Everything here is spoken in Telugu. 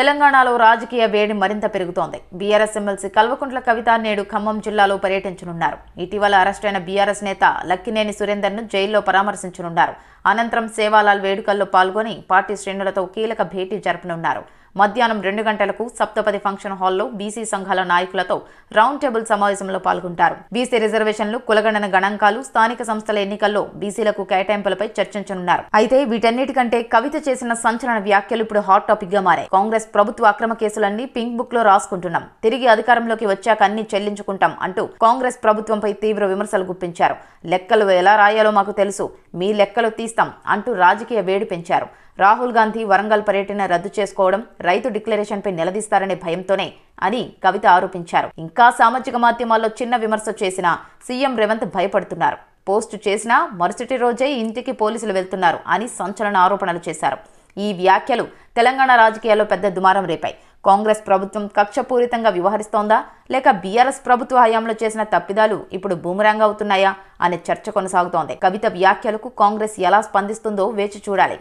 తెలంగాణలో రాజకీయ వేడి మరింత పెరుగుతోంది. బీఆర్ఎస్ ఎమ్మెల్సీ కల్వకుంట్ల కవిత నేడు ఖమ్మం జిల్లాలో పర్యటించనున్నారు. ఇటీవల అరెస్టైన బీఆర్ఎస్ నేత లక్కినేని సురేందర్ను జైల్లో పరామర్శించనున్నారు. అనంతరం సేవాలాల్ వేడుకల్లో పాల్గొని పార్టీ శ్రేణులతో కీలక భేటీ జరపనున్నారు. మధ్యాహ్నం రెండు గంటలకు సప్తపది ఫంక్షన్ హాల్లో బీసీ సంఘాల నాయకులతో రౌండ్ టేబుల్ సమావేశంలో పాల్గొంటారు. బీసీ రిజర్వేషన్లు కులగణన గణాంకాలు స్థానిక సంస్థల ఎన్నికల్లో బీసీలకు కేటాయింపులపై చర్చించనున్నారు. అయితే వీటన్నిటికంటే కవిత చేసిన సంచలన వ్యాఖ్యలు ఇప్పుడు హాట్ టాపిక్గా మారాయి. కాంగ్రెస్ ప్రభుత్వ అక్రమ కేసులన్నీ పింక్ బుక్లో రాసుకుంటున్నాం. తిరిగి అధికారంలోకి వచ్చాక అన్ని చెల్లించుకుంటాం అంటూ కాంగ్రెస్ ప్రభుత్వంపై తీవ్ర విమర్శలు గుప్పించారు. లెక్కలు ఎలా రాయాలో మాకు తెలుసు. మీ లెక్కలు తీస్తాం అంటూ రాజకీయ వేడి పెంచారు. రాహుల్ గాంధీ వరంగల్ పర్యటన రద్దు చేసుకోవడం రైతు డిక్లరేషన్పై నిలదీస్తారనే భయంతోనే అని కవిత ఆరోపించారు. ఇంకా సామాజిక మాధ్యమాల్లో చిన్న విమర్శ చేసిన సీఎం రేవంత్ భయపడుతున్నారు. పోస్టు చేసినా మరుసటి రోజే ఇంటికి పోలీసులు వెళ్తున్నారు అని సంచలన ఆరోపణలు చేశారు. ఈ వ్యాఖ్యలు తెలంగాణ రాజకీయాల్లో పెద్ద దుమారం రేపాయి. కాంగ్రెస్ ప్రభుత్వం కక్షపూరితంగా వ్యవహరిస్తోందా? లేక బీఆర్ఎస్ ప్రభుత్వ హయాంలో చేసిన తప్పిదాలు ఇప్పుడు బూమరాంగ్ అవుతున్నాయా? అనే చర్చ కొనసాగుతోంది. కవిత వ్యాఖ్యలకు కాంగ్రెస్ ఎలా స్పందిస్తుందో వేచి చూడాలి.